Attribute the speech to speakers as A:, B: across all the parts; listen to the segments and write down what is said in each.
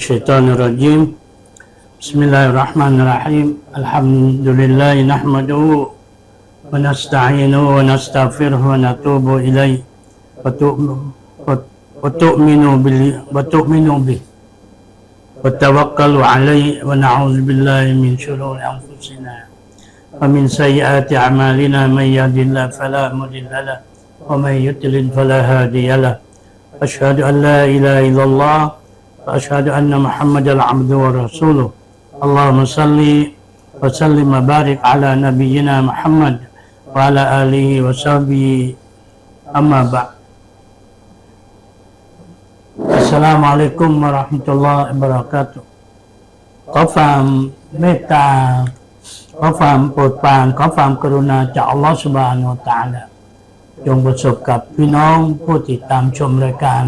A: الشيطان الرجيم. بسم الله الرحمن الرحيم. الحمد لله نحمده ونستعينه ونستغفره ونتوب إليه. وتؤمن وتؤمن به. وتوكل عليه ونعوذ بالله من شرور أنفسنا ومن سيئات أعمالنا. من يهد الله فلا مضل له ومن يضلل فلا هادي له. أشهد أن لا إله إلا الله وأشهد أن محمدا عبده ورسوله اللهم صل وسلم وبارك على نبينا محمد وعلى آله وصحبه أما بعد السلام عليكم ورحمة الله وبركاته ขอความเมตตา ขอความโปรดปราน ขอความกรุณาจากอัลลอฮฺสุบานวะตะอาลาจงประสบกับพี่น้องผู้ติดตามชมรายการ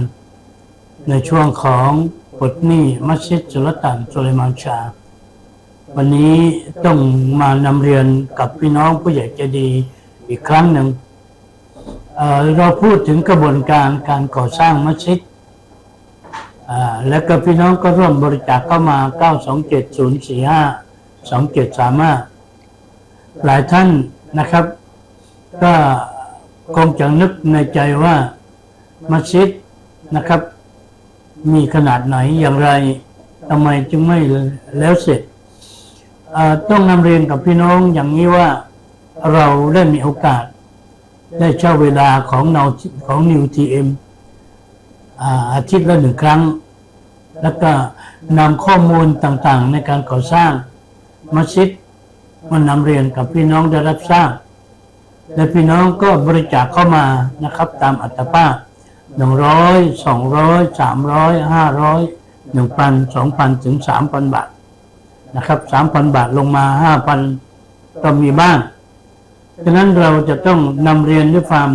A: ในช่วงของ ปลดหนี้มัสยิดสุลต่านสุเลมานชา วันนี้ต้องมานำเรียนกับพี่น้องผู้ใหญ่ใจดีอีกครั้งหนึ่งเเราพูดถึงกระบวนการการก่อสร้างมัสยิดแล้วก็พี่น้องก็ร่วมบริจาคเข้ามา 927 045 2735 หลายท่านนะครับ ก็คงจะนึกในใจว่ามัสยิดนะครับ มีขนาดไหนอย่างไรทำไมจึงไม่แล้วเสร็จต้องนำเรียนกับพี่น้องอย่างนี้ว่าเราได้มีโอกาส ได้เช่าเวลาของเราของนิวทีเอ็มอาทิตย์ละหนึ่งครั้ง แล้วก็นำข้อมูลต่างๆ ในการก่อสร้างมัสยิดมานำเรียนกับพี่น้องได้รับทราบและพี่น้องก็บริจาคเข้ามานะครับ ตามอัตภาพ หนึ่งร้อยสองร้อยสามร้อยห้าร้อยหนึ่งพันสองพันถึงสามพันบาทนะครับสามพันบาทลงมาห้าพันก็มีบ้างฉะนั้นเราจะต้องนำเรียนด้วยความ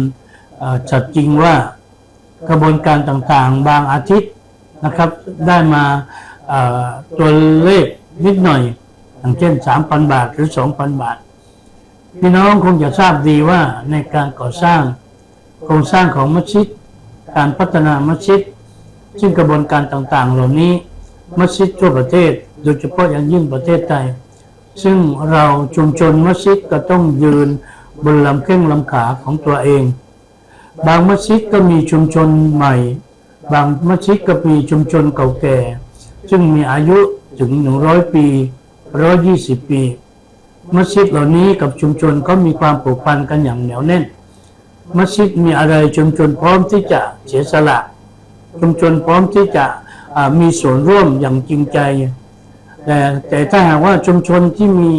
A: เอ่อชัดจริงว่ากระบวนการต่างๆ บางอาทิตย์นะครับ ได้มาตัวเลขนิดหน่อย อย่างเช่นสามพันบาทหรือสองพันบาท พี่น้องคงจะทราบดีว่าในการก่อสร้างโครงสร้างของมัสยิด การพัฒนามัสยิด ซึ่งกระบวนการต่างๆ เหล่านี้มัสยิดทั่วประเทศ โดยเฉพาะอย่างยิ่งประเทศไทย ซึ่งเราชุมชนมัสยิดก็ต้องยืนบนลำแข้งลำขาของตัวเอง บางมัสยิดก็มีชุมชนใหม่ บางมัสยิดก็มีชุมชนเก่าแก่ ซึ่งมีอายุถึง 100 ปี 120 ปี มัสยิดเหล่านี้กับชุมชนก็มีความผูกพันกันอย่างเหนียวแน่น มัสยิดมีอะไรชุมชนพร้อมที่จะเสียสละ ชุมชนพร้อมที่จะมีส่วนร่วมอย่างจริงใจ แต่แต่ถ้าหากว่าชุมชนที่มี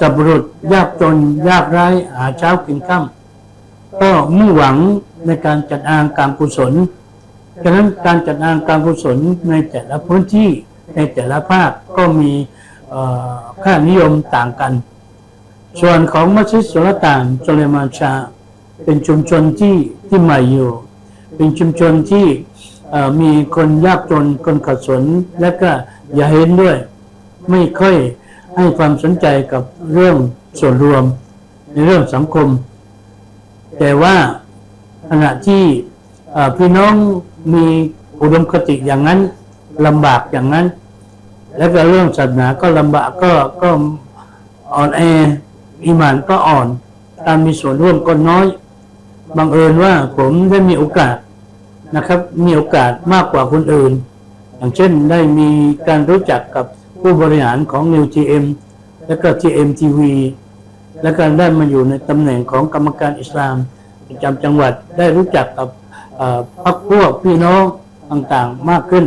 A: สับปะรดยากจนยากไร้หาเช้ากินข้าก็มุ่งหวังในการจัดงานการกุศลฉะนั้นการจัดงานการกุศลในแต่ละพื้นที่ในแต่ละภาคก็มีค่านิยมต่างกัน ส่วนของมัสยิดสุลต่านสุเลมานชา เป็นชุมชนที่ที่ใหม่อยู่ เป็นชุมชนที่มีคนยากจนคนขัดสนและก็อย่าเห็นด้วย ไม่ค่อยให้ความสนใจกับเรื่องส่วนรวม ในเรื่องสังคม แต่ว่าขณะที่พี่น้องมีอุดมคติอย่างนั้นลำบากอย่างนั้น แล้วก็เรื่องศาสนาก็ลำบากก็ก็อ่อนแออิมานก็อ่อน การมีส่วนร่วมก็น้อย บังเอิญว่าผมได้มีโอกาสนะครับ มีโอกาสมากกว่าคนอื่น อย่างเช่นได้มีการรู้จักกับผู้บริหารของ New GM และก็ GM TV และการได้มาอยู่ในตำแหน่งของกรรมการอิสลามประจำจังหวัดได้รู้จักกับพรรคพวกพี่น้องต่างๆมากขึ้น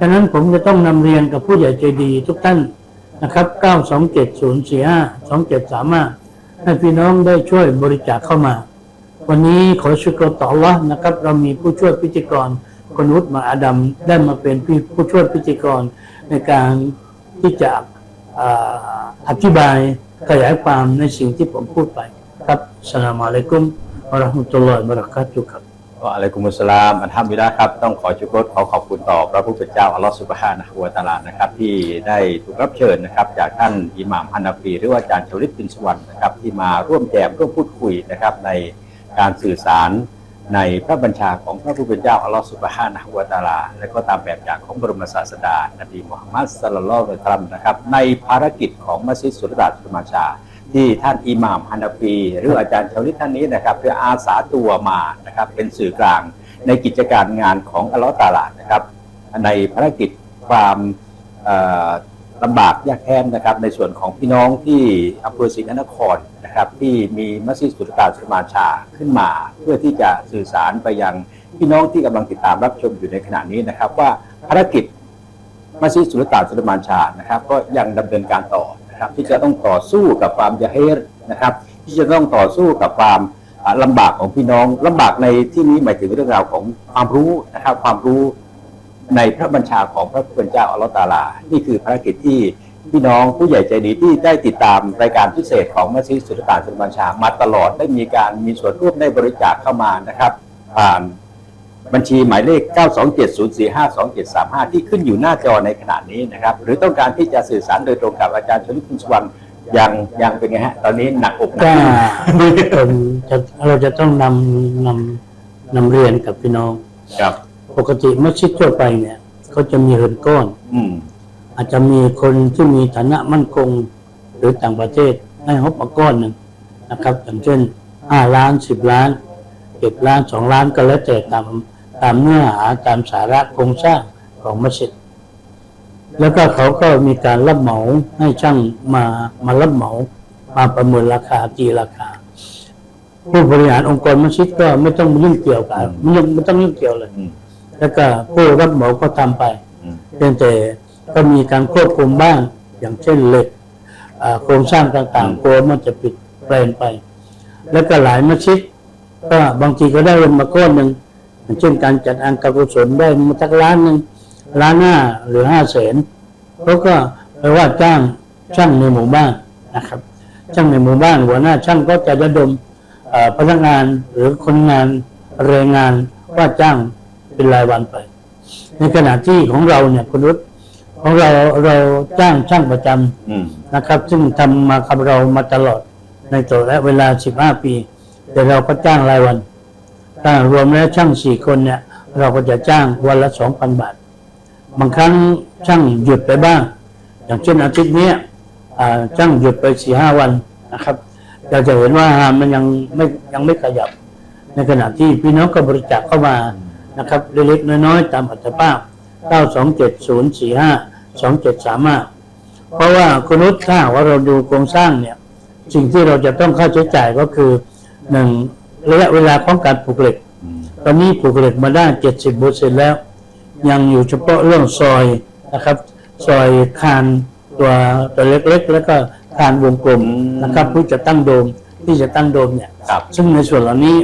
A: ดังนั้นผมจะต้องนำเรียนกับผู้ใหญ่ใจดีทุกท่านนะครับ 927 045 2735 ให้พี่น้องได้ช่วยบริจาคเข้ามา วันนี้ขอชุกรต่อละนะครับ เรามีผู้ช่วยพิธีกรคนุษมาอาดัมได้มาเป็นผู้ช่วยพิธีกรในการที่จะอธิบายขยายความในสิ่งที่ผมพูดไปครับสลามอะลัยกุมวะเราะห์มะตุลลอฮิวะบะเราะกาตุครับ
B: อะลัยกุมุสลามอันฮัมดุลิลละครับ ต้องขอชุกรขอขอบคุณต่อพระผู้เป็นเจ้าอัลลอฮฺสุบฮานะฮูวะตาลานะครับ ที่ได้ถูกรับเชิญนะครับ จากท่านอิหม่ามฮันนาฟีหรือว่าอาจารย์ชลิดบินสวรรณนะครับที่มาร่วมแจมร่วมพูดคุยนะครับใน การสื่อสารในพระบัญชาของพระผู้เป็นเจ้าอัลลอฮฺสุบฮานะฮูวะตะอาลา และก็ตามแบบอย่างของบรมศาสดา นบีมุฮัมมัดสลลัลลอฮุอะลัยฮิวะซัลลัมนะครับในภารกิจของมัสยิดสุลต่านสุลมาชา ที่ท่านอิหม่ามฮันาฟี หรืออาจารย์ชาวลิตท่านนี้นะครับเพื่ออาสาตัวมานะครับเป็นสื่อกลางในกิจการงานของอัลลอฮฺตาลานะครับในภารกิจความ ลำบากยากแค้นนะครับในส่วนของพี่น้องที่อำเภอศรีนครนะครับที่มีมัสยิดสุลต่านสุลมาชาขึ้นมา เพื่อที่จะสื่อสารไปยังพี่น้องที่กำลังติดตามรับชมอยู่ในขณะนี้นะครับ ว่าภารกิจมัสยิดสุลต่านสุลมานชานะครับ ก็ยังดำเนินการต่อนะครับที่จะต้องต่อสู้กับความยะเฮรนะครับ ที่จะต้องต่อสู้กับความอ่าลำบากของพี่น้องลำบากในที่นี้หมายถึงเรื่องราวของความรู้นะครับความรู้ ในพระบัญชาของพระผู้เป็นเจ้าอัลลอฮฺตะอาลา นี่คือภารกิจที่พี่น้องผู้ใหญ่ใจดีที่ได้ติดตามรายการพิเศษของมัสยิดสุลต่านสุลมานชามาตลอดได้มีการมีส่วนร่วมได้บริจาคเข้ามานะครับ ผ่านบัญชีหมายเลข 927045275 ที่ขึ้นอยู่หน้าจอในขณะนี้นะครับ หรือต้องการที่จะสื่อสารโดยตรงกับอาจารย์ชลิตคุณสวรรณยังยังเป็นไงฮะ ตอนนี้หนักอกหนั
A: ก็
B: กใจ
A: ผมจะเราจะต้องนำนำนำเรียนกับพี่น้อง
B: ครับ
A: ปกติมัสยิดทั่วไปเนี่ยเขาจะมีเรือนก้อน
B: อืม
A: อาจจะมีคนที่มีฐานะมั่นคงหรือต่างประเทศให้งบมาก้อนหนึ่งนะครับ อย่างเช่นห้าล้านสิบล้านเจ็ดล้านสองล้านก็แล้วแต่ตามตามเนื้อหาตามสาระโครงสร้างของมัสยิดแล้วก็เขาก็มีการรับเหมาให้ช่างมามารับเหมา มาประเมินราคาตีราคา ผู้บริหารองค์กรมัสยิดก็ไม่ต้องยุ่งเกี่ยวกับไม่ต้องไม่ต้องยุ่งเกี่ยวเลย
B: อืม
A: แล้วก็ผู้รับเหมาก็ทำไป
B: อืม
A: เพียงแต่ก็มีการควบคุมบ้าง อย่างเช่นเหล็กอ่าโครงสร้างต่างๆกลัวมันจะปิดแปลนไป แล้วก็หลายมัสยิดก็บางทีก็ได้เงินมาก้อนหนึ่งอย่างเช่นการจัดอันการกุศลได้มาสักล้านหนึ่งล้านห้าหรือห้าแสนเขาก็แปลว่าจ้างช่างในหมู่บ้านนะครับ ช่างในหมู่บ้านหัวหน้าช่างก็จะระดมเอ่อพนักงานหรือคนงานแรงงานว่าจ้าง เป็นรายวันไป ในขณะที่ของเราเนี่ยคุณรุตของเราเราจ้างช่างประจำ
B: อืม
A: นะครับ ซึ่งทำมากับเรามาตลอดในตัวและเวลา 15 ปี แต่เราก็จ้างรายวันถ้ารวมแล้วช่างสี่คนเนี่ย เราก็จะจ้างวันละ 2,000 บาท บางครั้งช่างหยุดไปบ้าง อย่างเช่นอาทิตย์เนี้ยอ่าช่างหยุดไปสี่ห้าวันนะครับเราจะเห็นว่ามันยังไม่ยังไม่ขยับ ในขณะที่พี่น้องก็บริจาคเข้ามา นะครับเล็กๆน้อยๆตามอัตภาพ 927045275เพราะว่าคุณนุชถ้าหากว่าเราดูโครงสร้างเนี่ย สิ่งที่เราจะต้องค่าใช้จ่ายก็คือหนึ่งระยะเวลาของการปลูกเหล็ก
B: อืม
A: ตอนนี้ปลูกเหล็กมาได้ 70เปอร์เซ็นแล้ว ยังอยู่เฉพาะเรื่องซอยนะครับ ซอยคานตัวตัวเล็กๆ แล้วก็คานวงกลมนะครับเพื่อจะตั้งโดมที่จะตั้งโดมเนี่ย
B: ครับ
A: ซึ่งในส่วนเหล่านี้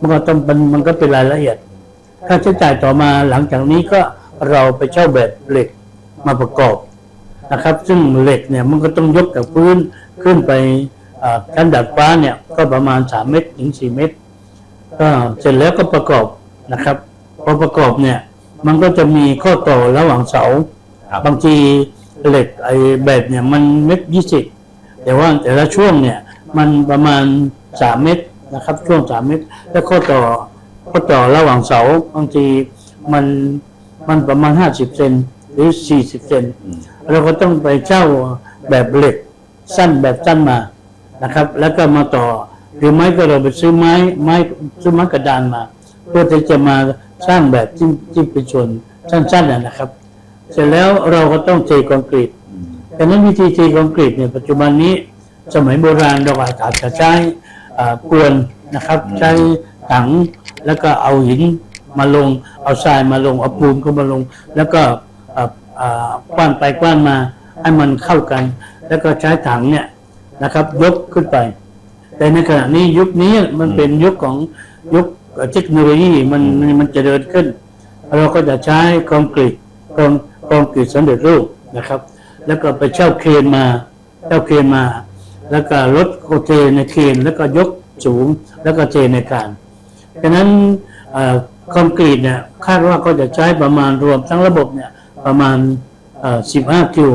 A: มันก็ต้องมันมันก็เป็นรายละเอียด ค่าใช้จ่ายต่อมาหลังจากนี้ก็เราไปเช่าแบบเหล็กมาประกอบนะครับ ซึ่งเหล็กเนี่ยมันก็ต้องยกจากพื้นขึ้นไปอ่าชั้นดาดฟ้าเนี่ยก็ประมาณ 3 เมตรถึง 4 เมตร ก็เสร็จแล้วก็ประกอบนะครับ พอประกอบเนี่ยมันก็จะมีข้อต่อระหว่างเสา
B: ครับ
A: บางทีเหล็กไอ้แบบเนี่ยมันเม็ดยี่สิบแต่ว่าแต่ละช่วงเนี่ยมันประมาณสามเม็ดนะครับ ช่วงสามเม็ดแล้วข้อต่อ ข้อต่อระหว่างเสาบางทีมันมันประมาณห้าสิบเซนหรือสี่สิบเซน
B: อืม
A: เราก็ต้องไปเช่าแบบเหล็กสั้นแบบสั้นมานะครับ แล้วก็มาต่อหรือไม่ก็เราไปซื้อไม้ไม้ซื้อไม้กระดานมา เพื่อที่จะมาสร้างแบบที่ที่เป็นส่วนสั้นๆนะนะครับ เสร็จแล้วเราก็ต้องเทคอนกรีต
B: อืม
A: แต่นั้นวิธีเทคอนกรีตเนี่ยปัจจุบันนี้สมัยโบราณเราอาจจะใช้อ่ากวนนะครับ ใช้ถัง แล้วก็เอาหินมาลง เอาทรายมาลง เอาปูนก็มาลง แล้วก็อ่าอ่ากว้านไปกว้านมาให้มันเข้ากัน แล้วก็ใช้ถังเนี่ยนะครับ ยกขึ้นไป แต่ในขณะนี้ยุคนี้มันเป็นยุคของยุคเทคโนโลยีมันมันเจะเดินขึ้น เราก็จะใช้คอนกรีตคอนคอนกรีตสำเร็จรูปนะครับ แล้วก็ไปเช่าเครนมาเช่าเครนมา แล้วก็รถโคเทในเครนแล้วก็ยกสูงแล้วก็เทในการ ดังนั้นเอ่อคอนกรีตเนี่ยคาดว่าก็จะใช้ประมาณรวมทั้งระบบเนี่ยประมาณเอ่อ15 คิว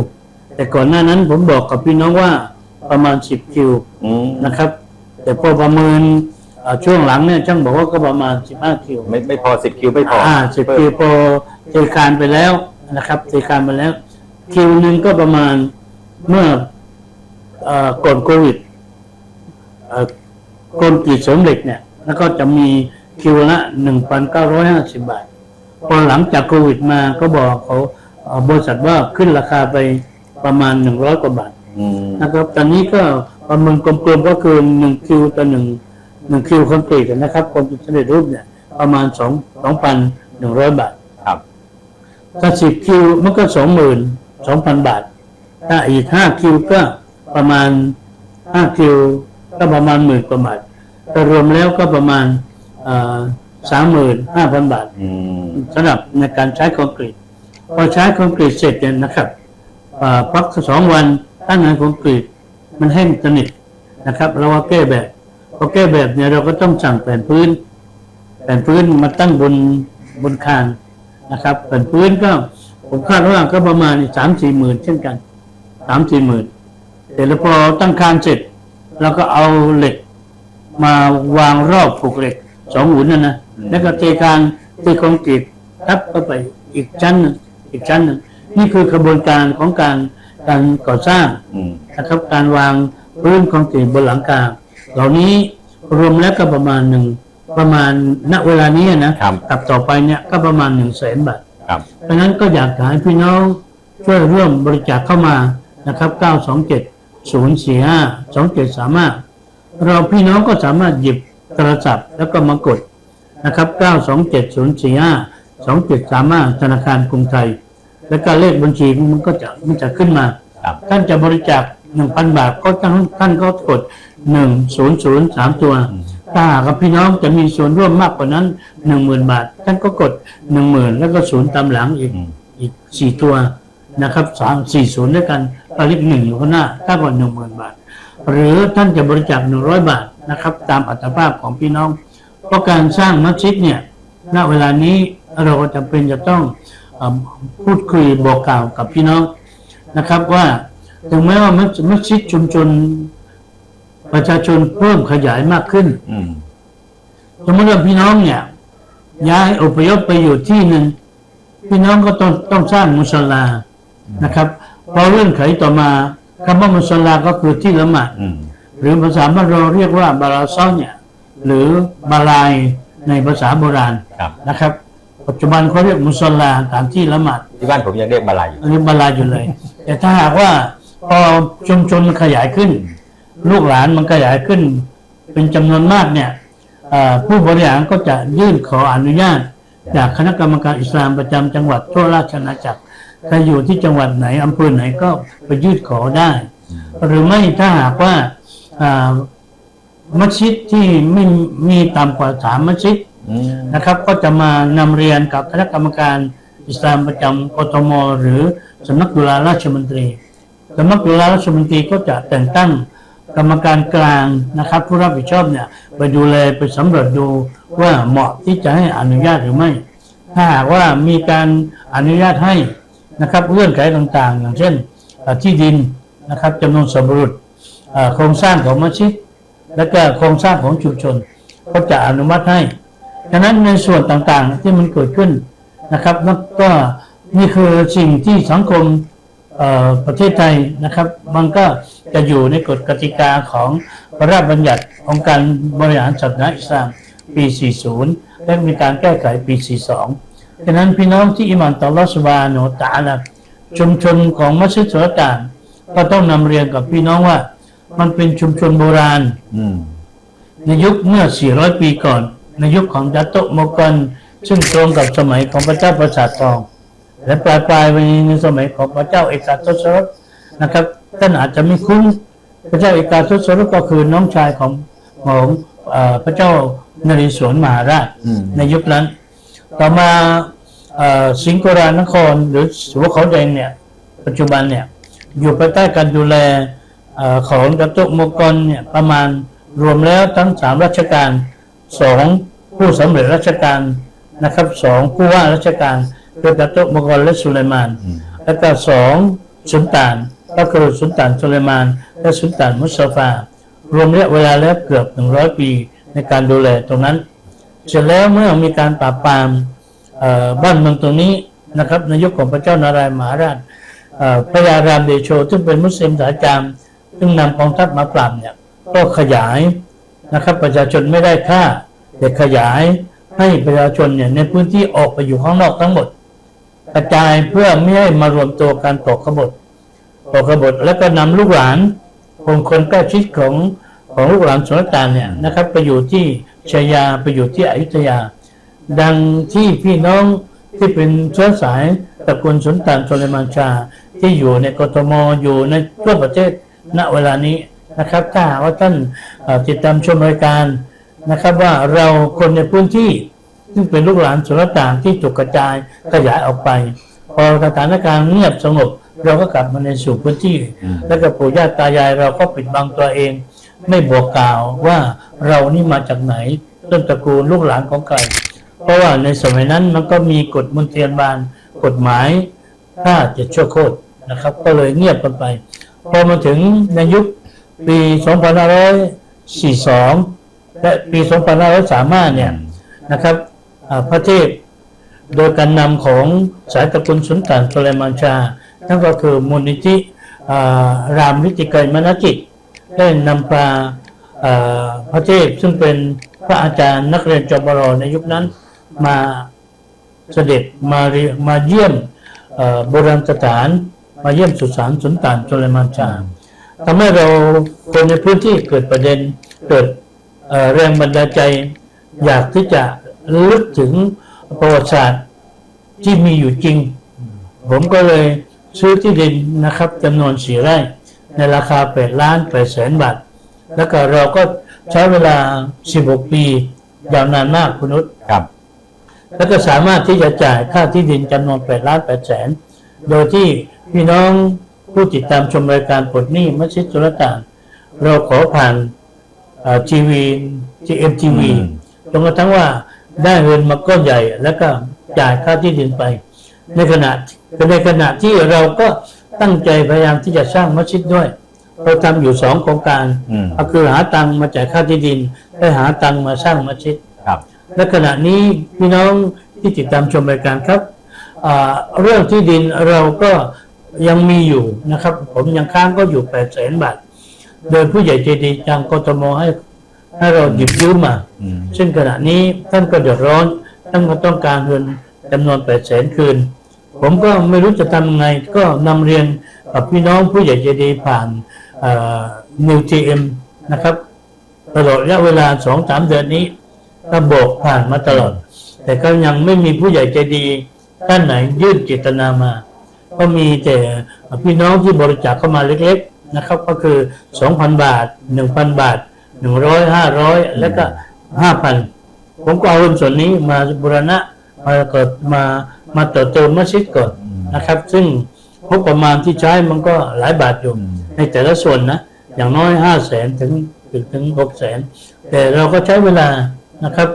A: แต่ก่อนหน้านั้นผมบอกกับพี่น้องว่าประมาณ 10 คิว
B: อืม
A: นะครับ แต่พอประเมินเอ่อช่วงหลังเนี่ยช่างบอกว่าก็ประมาณ 15 คิว
B: ไม่ไม่พอสิบคิวไม่พอ
A: อ่าสิบคิวพอเทคานไปแล้วนะครับเทคานไปแล้ว คิวหนึ่งก็ประมาณเมื่อเอ่อก่อนโควิดเอ่อโกนกรีดเสริมเหล็กเนี่ย แล้วก็จะมีคิวละหนึ่งพันเก้าร้อยห้าสิบบาท พอหลังจากโควิดมาก็บอกเขาเอ่อบริษัทว่าขึ้นราคาไปประมาณหนึ่งร้อยกว่าบาท
B: อืม
A: นะครับ ตอนนี้ก็ประเมินกลมๆก็คือหนึ่งคิวต่อหนึ่งหนึ่งคิวคอนกรีตนะครับคอนกรีตสำเร็จรูปเนี่ยประมาณสองสองพันหนึ่งร้อยบาท
B: ครับ
A: ถ้าสิบคิวมันก็สองหมื่นสองพันบาท ถ้าอีกห้าคิวก็ประมาณห้าคิวก็ประมาณหมื่นกว่าบาท ก็รวมแล้วก็ประมาณสามหมื่นห้าพันบาท
B: อืม
A: สำหรับในการใช้คอนกรีตพอใช้คอนกรีตเสร็จเนี่ยนะครับอ่าพักสองวันตั้งงานคอนกรีตมันแห้งสนิทนะครับเราก็แก้แบบพอแก้แบบเนี่ยเราก็ต้องสั่งแผ่นพื้น แผ่นพื้นมาตั้งบนบนคานนะครับแผ่นพื้นก็ผมคาดว่าก็ประมาณสามสี่หมื่นเช่นกันสามสี่หมื่นแต่แล้วพอตั้งคานเสร็จเราก็เอาเหล็ก มาวางรอบผูกเหล็กสองหุ่นนั่นนะแล้วก็เทคานเทคอนกรีตทับเข้าไปอีกชั้นหนึ่งอีกชั้นหนึ่งนี่คือกระบวนการของการการก่อสร้าง
B: อืม
A: นะครับการวางพื้นคอนกรีตบนหลังคาเหล่านี้รวมแล้วก็ประมาณหนึ่งประมาณณเวลานี้นะครับกับต่อไปเนี่ยก็ประมาณหนึ่งแสนบาท
B: ครับ
A: เพราะฉะนั้นก็อยากจะให้พี่น้องช่วยร่วมบริจาคเข้ามานะครับ 927 045 2735 เราพี่น้องก็สามารถหยิบโทรศัพท์แล้วก็มากดนะครับ 927 045 2735ธนาคารกรุงไทย แล้วก็เลขบัญชีมันก็จะมันจะขึ้นมา
B: ครับ
A: ท่านจะบริจาค1,000 บาทก็ท่านท่านก็กด 1003 ตัว ถ้าหากว่าพี่น้องจะมีส่วนร่วมมากกว่านั้น 10,000 บาท ท่านก็กด 10,000 แล้วก็ศูนย์ตามหลังอีก
B: อืม
A: อีก 4 ตัวนะครับสามสี่ศูนย์ด้วยกันเอาเลขหนึ่งอยู่ข้างหน้าถ้ากว่า10,000บาท หรือท่านจะบริจาค100บาทนะครับ ตามอัตภาพของพี่น้อง เพราะการสร้างมัสยิดเนี่ยณเวลานี้เราก็จำเป็นจะต้องอพูดคุยบอกกล่าวกับพี่น้องนะครับว่าถึงแม้ว่ามัสยิดชุมชนประชาชนเพิ่มขยายมากขึ้นสมมติว่าพี่น้องเนี่ย ย้ายอพยพไปอยู่ที่หนึ่งพี่น้องก็ต้องต้องสร้างมุสลานะครับพอเรื่องไขต่อมา คำว่ามุสลาก็คือที่ละหมาด
B: อืม
A: หรือภาษาบ้านเราเรียกว่าบาราซอนเนี่ยหรือบาลายในภาษาโบราณ
B: ครับ
A: นะครับ ปัจจุบันเขาเรียกมุสลาตามที่ละหมาด
B: ที่บ้านผมยังเรียกมาลายอยู่
A: อันนี้บาลายอยู่เลย แต่ถ้าหากว่าพอชุมชนมันขยายขึ้น ลูกหลานมันขยายขึ้น เป็นจำนวนมากเนี่ยเอ่อผู้บริหารก็จะยื่นขออนุญาต จากคณะกรรมการอิสลามประจำจังหวัดทั่วราชอาณาจักร ใครอยู่ที่จังหวัดไหนอำเภอไหนก็ไปยื่นขอได้ หรือไม่ถ้าหากว่ามัสยิดที่ไม่มีต่ำกว่าสามมัสยิดนะครับ ก็จะมานำเรียนกับคณะกรรมการอิสลามประจำกทมหรือสำนักดุลาราชมนตรีสำนักดุลาราชมนตรีก็จะแต่งตั้งกรรมการกลางนะครับ ผู้รับผิดชอบเนี่ยไปดูแลไปสำรวจดูว่าเหมาะที่จะให้อนุญาตหรือไม่ ถ้าหากว่ามีการอนุญาตให้ นะครับเงื่อนไขต่างๆ อย่างเช่นที่ดินนะครับจำนวนสมบุรุษโครงสร้างของมัสยิดและก็โครงสร้างของชุมชนก็จะอนุมัติให้ฉะนั้นในส่วนต่างๆที่มันเกิดขึ้นนะครับนั่นก็นี่คือสิ่งที่สังคมประเทศไทยนะครับ มันก็จะอยู่ในกฎกติกาของพระราชบัญญัติของการบริหารศาสนาอิสลามปี 40 และมีการแก้ไขปี 42 ฉะนั้นพี่น้องที่อิหมานต่ออัลลอฮฺสุบฮานะฮูวะตะอาลาชุมชนของมัสยิดสุลต่านก็ต้องนำเรียนกับพี่น้องว่า มันเป็นชุมชนโบราณ
B: อืม
A: ในยุคเมื่อ 400 ปีก่อน ในยุคของดัตโตะโมกันซึ่งตรงกับสมัยของพระเจ้าประสาททอง และปลายปลายๆไปในสมัยของพระเจ้าเอกาทศรสนะครับท่านอาจจะไม่คุ้นพระเจ้าเอกาทศรสก็คือน้องชายของของเอ่อพระเจ้านเรศวรมหาราช
B: อืม
A: ในยุคนั้น ต่อมาเอ่อ สิงห์โกรานคร หรือสัวเขาแดงเนี่ย ปัจจุบันเนี่ย อยู่ภายใต้การดูแลเอ่อของดัตโตะโมกอนเนี่ยประมาณรวมแล้วทั้งสามราชการสองผู้สำเร็จราชการนะครับสองผู้ว่าราชการคือดัตโตะโมกอนและสุไลมาน
B: อืม
A: แล้วก็สองสุลต่านก็คือสุลต่านสุไลมาน และสุลต่านมุสตาฟารวมระยะเวลาแล้วเกือบ100ปีในในการดูแลตรงนั้น เสร็จแล้วเมื่อมีการปราบปรามเอ่อ บ้านเมืองตรงนี้นะครับในยุคของพระเจ้านารายมหาราชพระยารามเดโชซึ่งเป็นมุสลิมสายจามซึ่งนำกองทัพมาปราบเนี่ยก็ขยายนะครับประชาชนไม่ได้ค่าแต่ขยายให้ประชาชนเนี่ยในพื้นที่ออกไปอยู่ข้างนอกทั้งหมด กระจายเพื่อไม่ให้มารวมตัวกันตกขบฏตกขบฏแล้วก็นำลูกหลานคนคนใกล้ชิดของของลูกหลานสุลต่านเนี่ยนะครับ ไปอยู่ที่ชัยยาไปอยู่ที่อยุธยา ดังที่พี่น้องที่เป็นเชื้อสายตระกูลสุลต่านโซเลมานชา ที่อยู่ในกทมอยู่ในทั่วประเทศณเวลานี้นะครับ ถ้าหากว่าท่านเอ่อติดตามชมรายการนะครับว่าเราคนในพื้นที่ซึ่งเป็นลูกหลานสุลต่านที่ถูกกระจายขยายออกไป พอสถานการณ์เงียบสงบ เราก็กลับมาในสู่พื้นที่
B: อืม
A: แล้วก็ปู่ย่าตายายเราก็ปิดบังตัวเอง ไม่บอกกล่าวว่าเรานี่มาจากไหนต้นตระกูลลูกหลานของใคร เพราะว่าในสมัยนั้นมันก็มีกฎมนเทียนบานกฎหมายถ้าจะชั่วโคตรนะครับ ก็เลยเงียบกันไป พอมาถึงในยุคปี 2542 และปี 2535 เนี่ยนะครับพระเทพโดยการนำของสายตระกูลสุนทานโซเลมานชา นั่นก็คือมูลนิธิรามวิติกรมนกิจ ได้นำพาอ่าพระเทพซึ่งเป็นพระอาจารย์นักเรียนจบรในยุคนั้น มาเสด็จมาเรียมาเยี่ยมโบราณสถาน มาเยี่ยมสุสานสุนทานโซเลมานชาทำให้เราคนในพื้นที่เกิดประเด็นเกิดแรงบันดาลใจ อยากที่จะลึกถึงประวัติศาสตร์ที่มีอยู่จริง ผมก็เลยซื้อที่ดินนะครับจำนวนสี่ไร่ ในราคา8ล้าน8แสนบาท แล้วก็เราก็ใช้เวลา16ปียาวนานมากคุณนุช
B: ครับ
A: แล้วก็สามารถที่จะจ่ายค่าที่ดินจำนวน8ล้าน8แสน โดยที่พี่น้องผู้ติดตามชมรายการปลดหนี้มัสยิดสุลต่านเราขอผ่านทีวีทีเอ็มทีวี
B: อืม
A: จนกระทั่งว่าได้เงินมาก้อนใหญ่ แล้วก็จ่ายค่าที่ดินไป ในขณะในขณะที่เราก็ตั้งใจพยายามที่จะสร้างมัสยิดด้วย เราทำอยู่สองโครงการ
B: อืม
A: ก็คือหาตังค์มาจ่ายค่าที่ดินและหาตังค์มาสร้างมัสยิด
B: ครับ
A: และขณะนี้พี่น้องที่ติดตามชมรายการครับอ่าเรื่องที่ดินเราก็ยังมีอยู่นะครับ ผมยังค้างก็อยู่8 0 0แสนบาท โดยผู้ใหญ่ใจดีจังกทมให้ให้เราหยิบยืมมา
B: อืม
A: ซึ่งขณะนี้ท่านก็เดือดร้อนท่านก็ต้องการเงินจำนวน8 0 0แสนคืน ผมก็ไม่รู้จะทำยังไงก็นำเรียนกับพี่น้องผู้ใหญ่ใจดีผ่านนิวทีเอ็มนะครับตลอดระยะเวลาสองสามเดือนนี้ ก็บอกผ่านมาตลอด แต่ก็ยังไม่มีผู้ใหญ่ใจดีท่านไหนยื่นเจตนามา ก็มีแต่พี่น้องที่บริจาคเข้ามาเล็กๆนะครับ ก็คือ 2,000 บาท 1,000 บาท 100 500 แล้วก็ 5,000 ผมก็เอาเงินส่วนนี้มาบูรณะมาเกิดมามาเต่อเติมมัสยิดก่อนนะครับ ซึ่งงบประมาณที่ใช้มันก็หลายบาทอยู่ในแต่ละส่วนนะ อย่างน้อยห้าแสนถึงถึงหกแสนแต่เราก็ใช้เวลา นะครับ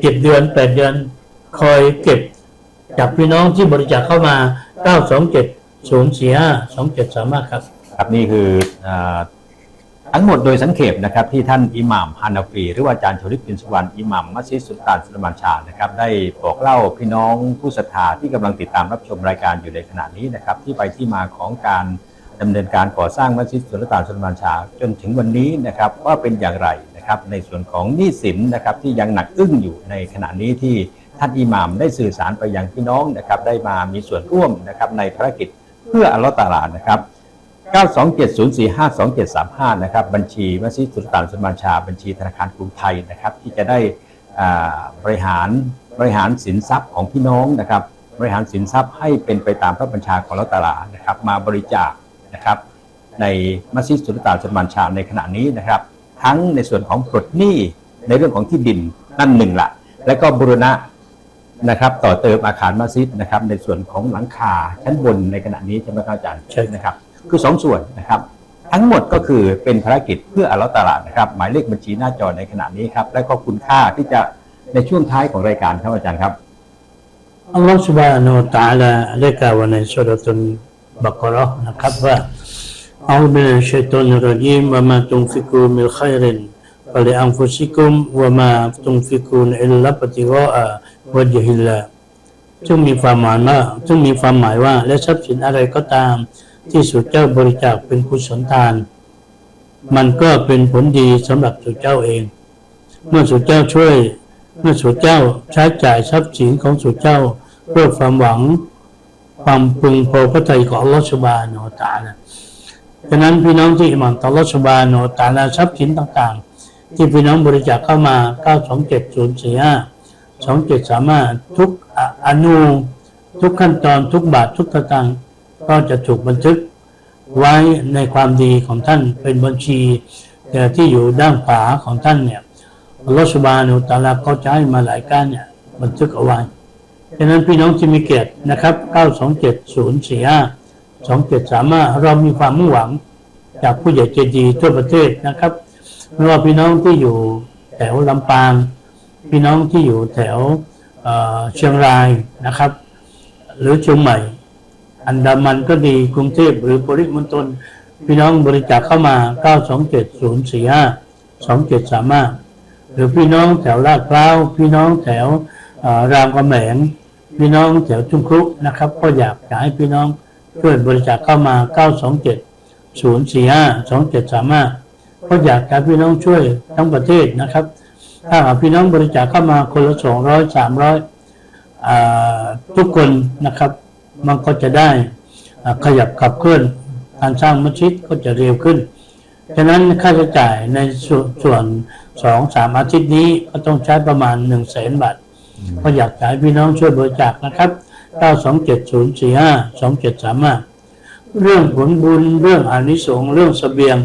A: เก็บเดือนแปดเดือน คอยเก็บจากพี่น้องที่บริจาคเข้ามาเก้าสองเจ็ดศูนย์สี่ห้าสองเจ็ดสามารถครับ
B: ครับนี่คืออาทั้งหมดโดยสังเขปนะครับที่ท่านอิหม่ามฮานาฟีหรือว่าอาจารย์ชริปปินสุวรรณอิหม่ามมัสยิดสุลต่านสุลมานชานะครับได้บอกเล่าพี่น้องผู้ศรัทธาที่กำลังติดตามรับชมรายการอยู่ในขณะนี้นะครับที่ไปที่มาของการดำเนินการก่อสร้างมัสยิดสุลต่านสุลมานชา จนถึงวันนี้นะครับว่าเป็นอย่างไร นะครับในส่วนของหนี้สินนะครับที่ยังหนักอึ้งอยู่ในขณะนี้ที่ท่านอิหม่ามได้สื่อสารไปยังพี่น้องนะครับได้มามีส่วนร่วมนะครับในภารกิจเพื่ออัลลอฮฺตาลานะครับ927045235นะครับบัญชีมัสยิดสุลต่านสุลมานชา บัญชีธนาคารกรุงไทยนะครับที่จะได้บริหารบริหารสินทรัพย์ของพี่น้องนะครับบริหารสินทรัพย์ให้เป็นไปตามพระบัญชาของรัฐตาลานะครับมาบริจาคนะครับในมัสยิดสุลต่านสุลมานชาในขณะนี้นะครับ ทั้งในส่วนของปลดหนี้ในเรื่องของที่ดินนั่นหนึ่งละและก็บุรณะนะครับต่อเติมอาคารมัสยิดนะครับในส่วนของหลังคาชั้นบนในขณะนี้ใช่ไหมครับอาจารย์
A: ใช่
B: นะครับ คือสองส่วนนะครับทั้งหมดก็คือเป็นภารกิจเพื่ออัลตลาดนะครับ หมายเลขบัญชีหน้าจอในขณะนี้ครับ และก็คุณค่าที่จะในช่วงท้ายของรายการครับอาจารย์ครับ
A: อัลลอฮฺสุบานุตะลาเรียกวัาในสุรตุนบักรอนะครับว่า أعوذ بالله من الشيطان الرجيم وما تنفقوا من خير فلأنفسكم وما تنفقون إلا ابتغاء وجه الله ซึ่งมีความหมายว่าซึ่งมีความหมายว่า และทรัพย์สินอะไรก็ตาม ที่สุดเจ้าบริจาคเป็นกุศลทาน มันก็เป็นผลดีสำหรับสุดเจ้าเอง เมื่อสุดเจ้าช่วย เมื่อสุดเจ้าใช้จ่ายทรัพย์สินของสุดเจ้า เพื่อความหวัง ความพึงพอพระทัยของอัลลอฮฺสุบานอตะอาลา ฉะนั้นพี่น้องที่หมันต่ออัลอฮฺสุบานตาลาทรัพย์สินต่างๆ ที่พี่น้องบริจาคเข้ามา 927 045 2735 ทุกอนุทุกขั้นตอนทุกบาททุกสตางก็จะถูกบันทึกไว้ในความดีของท่านเป็นบัญชี แต่ที่อยู่ด้านขวาของท่านเนี่ยอัสบานุตาลาก็จะให้มาหลายการเนี่ยบันทึกเอาไว้ฉะนั้นพี่น้องที่มีเกียรตินะครับ 927042 927 045 2735เรามีความมุ่งหวังจากผู้ใหญ่ใจดีทั่วประเทศนะครับไม่ว่าพี่น้องที่อยู่แถวลำปาง พี่น้องที่อยู่แถวเชียงรายนะครับ หรือเชียงใหม่ อันดามันก็ดีกรุงเทพหรือปริมณฑลพี่น้องบริจาคเข้ามา 927 045 2735 หรือพี่น้องแถวลาดพร้าว พี่น้องแถวรามคำแหงพี่น้องแถวทุ่งครุนะครับ ก็อยากจะให้พี่น้อง ช่วยบริจาคเข้ามา 927 045 2735ก็อยากให้พี่น้องช่วยทั้งประเทศนะครับ ถ้าหากพี่น้องบริจาคเข้ามาคนละ 200 300อ่าทุกคนนะครับ มันก็จะได้ขยับขับเคลื่อนการสร้างมัสยิดก็จะเร็วขึ้น ฉะนั้นค่าใช้จ่ายในส่วนส่วนสองสามอาทิตย์นี้ก็ต้องใช้ประมาณ1นึ่งแสนบาท ก็อยากให้พี่น้องช่วยบริจาคนะครับ 927 045 2735เรื่องผลบุญเรื่องอานิสงส์เรื่องเสบียง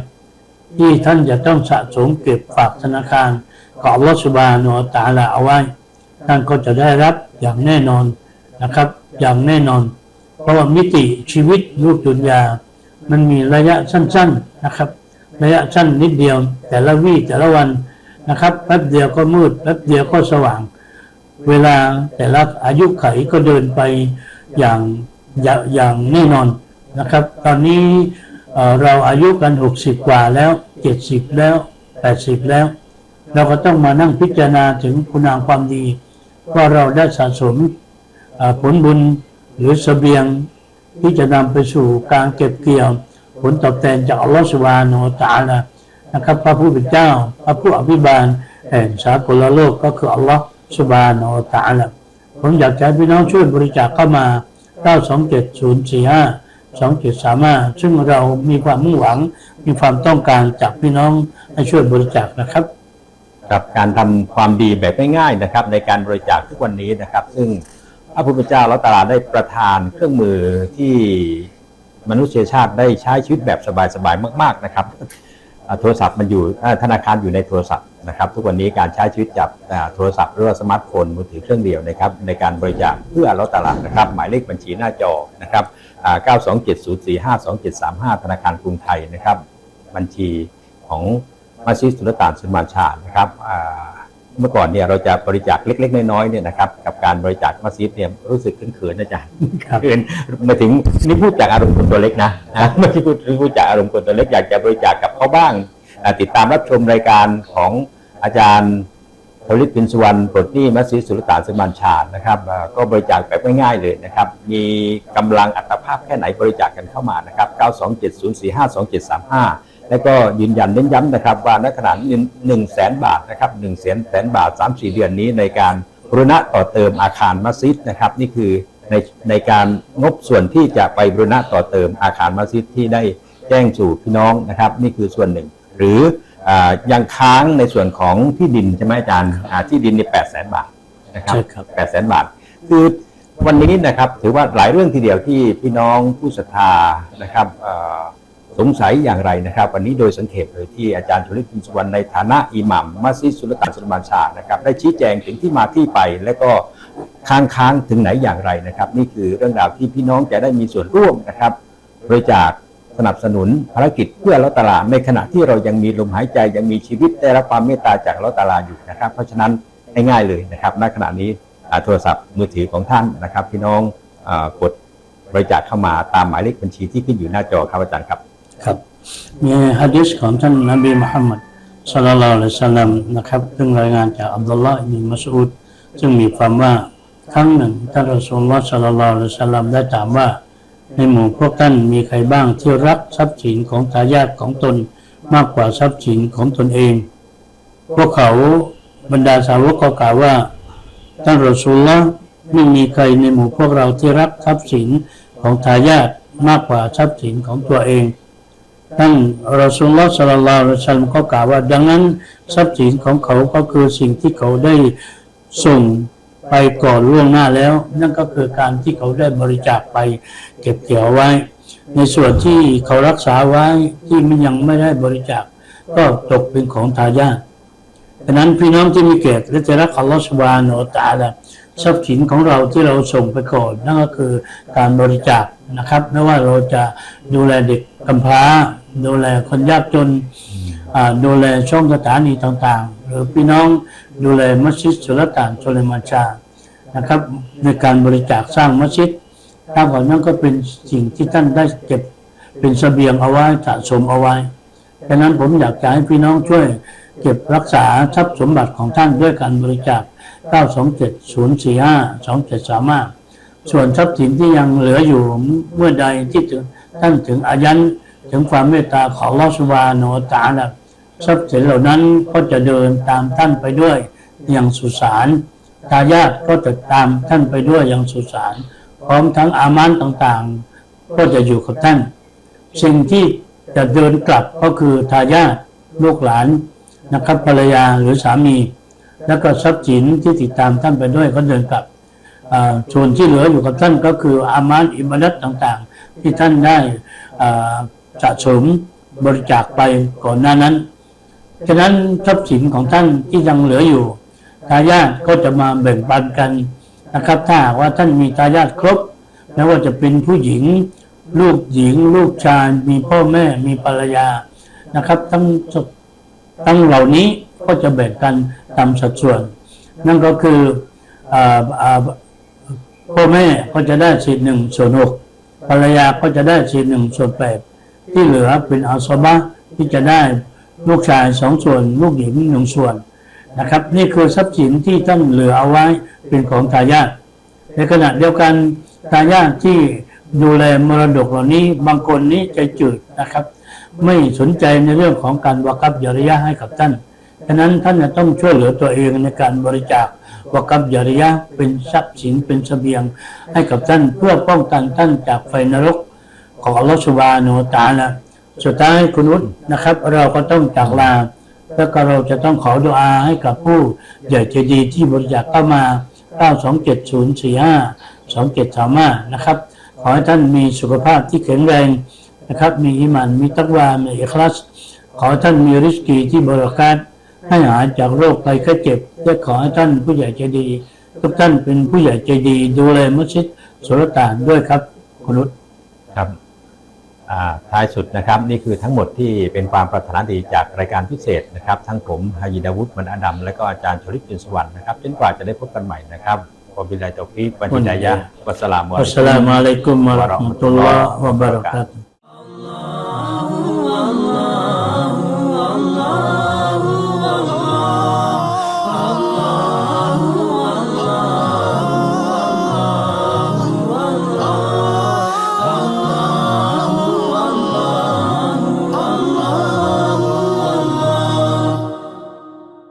A: ที่ท่านจะต้องสะสมเก็บฝากธนาคารของอัลอสุบาโนวะตาลาเอาไว้ ท่านก็จะได้รับอย่างแน่นอนนะครับ อย่างแน่นอน เพราะว่ามิติชีวิตรูปดุนยา มันมีระยะสั้น ๆนะครับ ระยะสั้นนิดเดียว แต่ละวี่แต่ละวันนะครับแป๊บเดียวก็มืดแป๊บเดียวก็สว่าง เวลาแต่ละอายุไขก็เดินไปอย่างอย่างอย่างแน่นอนนะครับ ตอนนี้เราอายุกัน 60 กว่าแล้ว 70 แล้ว 80 แล้ว เราก็ต้องมานั่งพิจารณาถึงคุณงามความดีว่าเราได้สะสมผลบุญหรือเสบียงที่จะนำไปสู่การเก็บเกี่ยว ผลตอบแทนจากอัลลอฮฺสุบานะฮูวะตาลานะครับ พระผู้เป็นเจ้า พระผู้อภิบาลแห่งสากลโลกก็คืออัลลอฮฺ สุบานะฮูวะตาลาผมอยากจะให้พี่น้องช่วยบริจาคเข้ามา 927 045 2735 ซึ่งเรามีความมุ่งหวัง มีความต้องการจากพี่น้องให้ช่วยบริจาคนะครับ
B: กับการทำความดีแบบง่ายๆนะครับ ในการบริจาคทุกวันนี้นะครับ ซึ่งพระพุทธเจ้าและตลาดได้ประทานเครื่องมือที่มนุษยชาติได้ใช้ชีวิตแบบสบายๆมาก ๆนะครับ โทรศัพท์มันอยู่ธนาคารอยู่ในโทรศัพท์นะครับ ทุกวันนี้การใช้ชีวิตจับโทรศัพท์หรือว่าสมาร์ทโฟนมือถือเครื่องเดียวนะครับในการบริจาคเพื่อลดตลาดนะครับ หมายเลขบัญชีหน้าจอนะครับ927045235ธนาคารกรุงไทยนะครับ บัญชีของมัสยิดสุลต่านสุลมานชานะครับ เมื่อก่อนเนี่ยเราจะบริจาคเล็ก ๆ น้อยๆเนี่ยนะครับกับการบริจาคมัสยิดเนี่ยรู้สึกเขินๆนะจ๊ะ
A: ครับ
B: เขินมาถึงนี่พูดจากอารมณ์คนตัวเล็กนะนะไม่ใช่พูดพูดจากอารมณ์คนตัวเล็กอยากจะบริจาคกับเขาบ้างอ่าติดตามรับชมรายการของอาจารย์ทวิตพินสุวรรณปลดหนี้มัสยิดสุลต่านสุลมานชานะครับอ่าก็บริจาคแบบง่ายๆเลยนะครับ มีกำลังอัตภาพแค่ไหนบริจาคกันเข้ามานะครับ 927045275 แล้วก็ยืนยันเน้นย้ำนะครับว่าณขณะนี้หนึ่งแสนบาทนะครับหนึ่งแสนแสนบาทสามสี่เดือนนี้ในการบูรณะต่อเติมอาคารมัสยิดนะครับ นี่คือในในการงบส่วนที่จะไปบูรณะต่อเติมอาคารมัสยิดที่ได้แจ้งสู่พี่น้องนะครับ นี่คือส่วนหนึ่ง หรืออายังค้างในส่วนของที่ดินใช่ไหมอาจารย์อ่าที่ดินนี่แปดแสนบาทนะครับ
A: ใช่ครับ
B: แปดแสนบาท คือวันนี้นะครับถือว่าหลายเรื่องทีเดียวที่พี่น้องผู้ศรัทธานะครับเอ่อ สงสัยอย่างไรนะครับ วันนี้โดยสังเขปเลยที่อาจารย์ชลิตพินสุวรรณในฐานะอิหมัมมัสยิดสุลต่านสุลมานชานะครับได้ชี้แจงถึงที่มาที่ไป และก็ค้างค้างถึงไหนอย่างไรนะครับ นี่คือเรื่องราวที่พี่น้องจะได้มีส่วนร่วมนะครับบริจาคสนับสนุนภารกิจเพื่อละตลาในขณะที่เรายังมีลมหายใจยังมีชีวิตได้รับความเมตตาจากละตลาอยู่นะครับ เพราะฉะนั้นง่ายๆเลยนะครับณขณะนี้โทรศัพท์มือถือของท่านนะครับ พี่น้องอกดบริจาคเข้ามาตามหมายเลขบัญชีที่ขึ้นอยู่หน้าจอครับอาจารย์ครับ
A: ครับ มีฮะดิษของท่านนบีมุฮัมมัดสลลัลลอฮุอะลัยฮิวะสัลลัมนะครับ ซึ่งรายงานจากอับดุลลาห์อิบนมัสอูดซึ่งมีความว่าครั้งหนึ่งท่านรอซูลลลอฮ์สลลัลลอฮุอะลัยฮิวะสัลลัมได้ถามว่า ในหมู่พวกท่านมีใครบ้างที่รักทรัพย์สินของทายาทของตนมากกว่าทรัพย์สินของตนเอง พวกเขาบรรดาสาวกก็กล่าวว่าท่านรอซูลละไม่มีใครในหมู่พวกเราที่รักทรัพย์สินของทายาทมากกว่าทรัพย์สินของตัวเอง ท่านรอซูลละสัลลัลลอฮุอะลัยฮิวะซัลลัมก็กล่าวว่า ดังนั้นทรัพย์สินของเขาก็คือสิ่งที่เขาได้ส่งไปก่อนล่วงหน้าแล้ว นั่นก็คือการที่เขาได้บริจาคไปเก็บเกี่ยวไว้ ในส่วนที่เขารักษาไว้ที่มันยังไม่ได้บริจาคก็ตกเป็นของทายาทดังนั้นพี่น้องที่มีเกียรติและจะรักอัลลอฮฺสุบานอตาลาทรัพย์สินของเราที่เราส่งไปก่อนนั่นก็คือการบริจาคนะครับไม่ว่าเราจะดูแลเด็กกำพร้า ดูแลคนยากจนดูแลช่องสถานีต่างๆ หรือพี่น้องดูแลมัสยิดสุลต่านสุเลมาชานะครับ ในการบริจาคสร้างมัสยิดทั้งหมดนั้นก็เป็นสิ่งที่ท่านได้เก็บเป็นเสบียงเอาไว้สะสมเอาไว้ดังนั้นผมอยากจะให้พี่น้องช่วยเก็บรักษาทรัพย์สมบัติของท่านด้วยการบริจาค 927 045 2735 ส่วนทรัพย์สินที่ยังเหลืออยู่เมื่อใดที่ถึงท่านถึงอายันถึงความเมตตาของลอสวาโนตาละทรัพย์สินเหล่านั้นก็จะเดินตามท่านไปด้วยอย่างสุสานทายาทก็จะตามท่านไปด้วยอย่างสุสานพร้อมทั้งอามานต่างๆ ก็จะอยู่กับท่าน สิ่งที่จะเดินกลับก็คือทายาทลูกหลานนะครับภรรยาหรือสามี แล้วก็ทรัพย์สินที่ติดตามท่านไปด้วยก็เดินกลับ ส่วนที่เหลืออยู่กับท่านก็คืออามานอิบาดัตต่างๆ ที่ท่านได้สะสมบริจาคไปก่อนหน้านั้น ฉะนั้นทรัพย์สินของท่านที่ยังเหลืออยู่ทายาทก็จะมาแบ่งปันกันนะครับ ถ้าว่าท่านมีทายาทครบไม่ว่าจะเป็นผู้หญิง ลูกหญิง ลูกชายมีพ่อแม่มีภรรยานะครับ ทั้งทั้งเหล่านี้ก็จะแบ่งกันตามสัดส่วน นั่นก็คืออาอ่า พ่อแม่ก็จะได้สิทธิ์หนึ่งส่วนหกภรรยาก็จะได้สิทธิ์หนึ่งส่วนแปดที่เหลือเป็นอาสบะที่จะได้ลูกชายสองส่วน ลูกหญิงหนึ่งส่วนนะครับ นี่คือทรัพย์สินที่ท่านเหลือเอาไว้เป็นของทายาทในขณะเดียวกันทายาทที่ดูแลมรดกเหล่านี้บางคนนี้ใจจืดนะครับ ไม่สนใจในเรื่องของการวากับยริยะให้กับท่าน ฉะนั้นท่านจะต้องช่วยเหลือตัวเองในการบริจาควกับยาริยะเป็นทรัพย์สินเป็นเสบียงให้กับท่านเพื่อป้องกันท่านจากไฟนรกของอัลลอฮฺสุบาโนตาละสุดท้ายคุณวุฒินะครับ เราก็ต้องจากลาแล้วก็เราจะต้องขอดุอาให้กับผู้ใหญ่ใจดีที่บริจาคเข้ามา 927 045 2735 นะครับ ขอให้ท่านมีสุขภาพที่แข็งแรงนะครับ มีอิมานมีตักวา มีอิคลาสขอให้ท่านมีริสกีที่บริการ ให้หายจากโรคภัยไข้เจ็บและขอให้ท่านผู้ใหญ่ใจดี ทุกท่านเป็นผู้ใหญ่ใจดี ดูแลมัสยิดสุลต่านด้วยครับคุณนุช
B: ครับอ่าท้ายสุดนะครับ นี่คือทั้งหมดที่เป็นความปรารถนาดีจากรายการพิเศษนะครับ ทั้งผมฮายิดาวุฒิมันอดัมและก็อาจารย์ชลิปจินสวรรค์นะครับจนกว่าจะได้พบกันใหม่นะครับขอบิลลาฮิตอฟิกวันฮิดายะฮ์วัสสลามุอะลัยกุม
A: Wassalamualaikum warahmatullahi wabarakatuh